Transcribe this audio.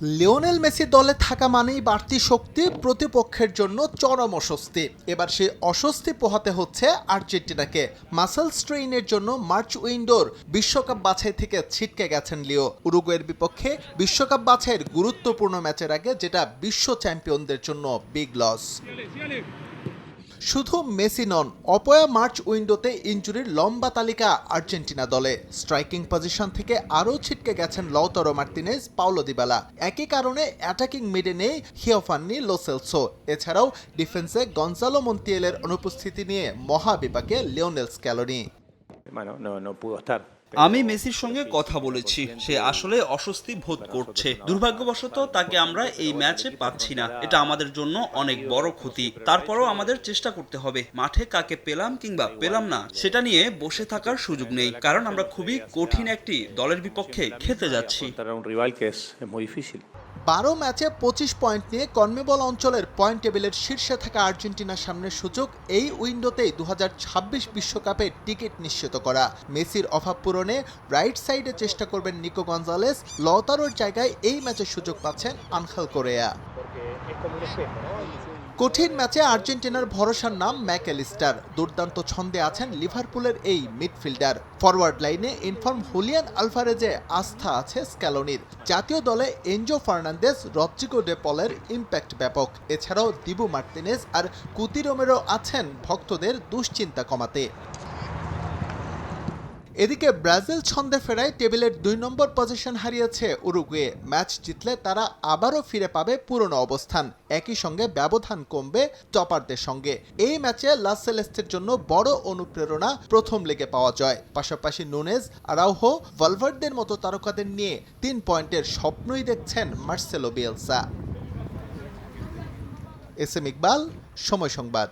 Lionel Messi দলে থাকা মানেই বাড়তি শক্তি প্রতিপক্ষের জন্য চরম অস্বস্তি। এবার সেই অস্বস্তি পোহাতে হচ্ছে আর্জেন্টিনাকে। মাসেল স্ট্রেইনের জন্য মার্চ উইন্ডোর বিশ্বকাপ বাছাই থেকে ছিটকে গেছেন লিও। উরুগুয়ের বিপক্ষে বিশ্বকাপ বাছাইয়ের গুরুত্বপূর্ণ ম্যাচের আগে যেটা বিশ্ব চ্যাম্পিয়নদের জন্য বিগ লস। শুধু মেসি নন, অপয়া মার্চ উইন্ডোতে ইঞ্জুরির লম্বা তালিকা আর্জেন্টিনা দলে। স্ট্রাইকিং পজিশন থেকে আরও ছিটকে গেছেন লওতরো মার্তিনেজ, পাওলো দিবালা। একই কারণে অ্যাটাকিং মিডে নেই হিওফান্নি লোসেলসো এছাড়াও ডিফেন্সে গঞ্জালো মন্তিয়েলের অনুপস্থিতি নিয়ে মহাবিপাকে লিওনেলস স্ক্যালোনি। আমি মেসির সঙ্গে কথা বলেছি। সে আসলে অস্বস্তি বোধ করছে। দুর্ভাগ্যবশত তাকে আমরা এই ম্যাচে পাচ্ছি না। এটা আমাদের জন্য অনেক বড় ক্ষতি। তারপরও আমাদের চেষ্টা করতে হবে। মাঠে কাকে পেলাম কিংবা পেলাম না সেটা নিয়ে বসে থাকার সুযোগ নেই। কারণ আমরা খুবই কঠিন একটি দলের বিপক্ষে খেতে যাচ্ছি। বারো ম্যাচে পঁচিশ পয়েন্ট নিয়ে কর্মেবল অঞ্চলের পয়েন্ট টেবিলের শীর্ষে থাকা আর্জেন্টিনার সামনে সুযোগ এই উইন্ডোতেই দু হাজার বিশ্বকাপে টিকিট নিশ্চিত করা। মেসির অভাব পূরণে রাইট সাইডে চেষ্টা করবেন নিকো গঞ্জালেস লতারোর জায়গায় এই ম্যাচে সুযোগ পাচ্ছেন আনখাল কোরেয়া। কঠিন ম্যাচে আর্জেন্টিনার ভরসার নাম ম্যাকেলিস্টার দুর্দান্ত ছন্দে আছেন লিভারপুলের এই মিডফিল্ডার। ফরওয়ার্ড লাইনে ইনফর্ম হুলিয়ান আলফারেজে আস্থা আছে স্ক্যালোনির। জাতীয় দলে এনজো ফার্নান্দেস রদ্রিগো ডেপলের ইম্প্যাক্ট ব্যাপক। এছাড়াও দিবু মার্তিনেজ আর কুতিরোমেরও আছেন ভক্তদের দুশ্চিন্তা কমাতে। এদিকে ব্রাজিল ছন্দে ফেরায় টেবিলের দুই নম্বর পজিশন হারিয়েছে উরুগুয়ে। ম্যাচ জিতলে তারা আবারও ফিরে পাবে পুরনো অবস্থান। একই সঙ্গে ব্যবধান কমবে টপারদের সঙ্গে। এই ম্যাচে লাস সেলেস্টের জন্য বড় অনুপ্রেরণা প্রথম লেগে পাওয়া যায়। পাশাপাশি নুনেজ, আরাউহো ভলভার্ডদের মতো তারকাদের নিয়ে তিন পয়েন্টের স্বপ্নই দেখছেন Marcelo Bielsa S M Iqbal, সময় সংবাদ।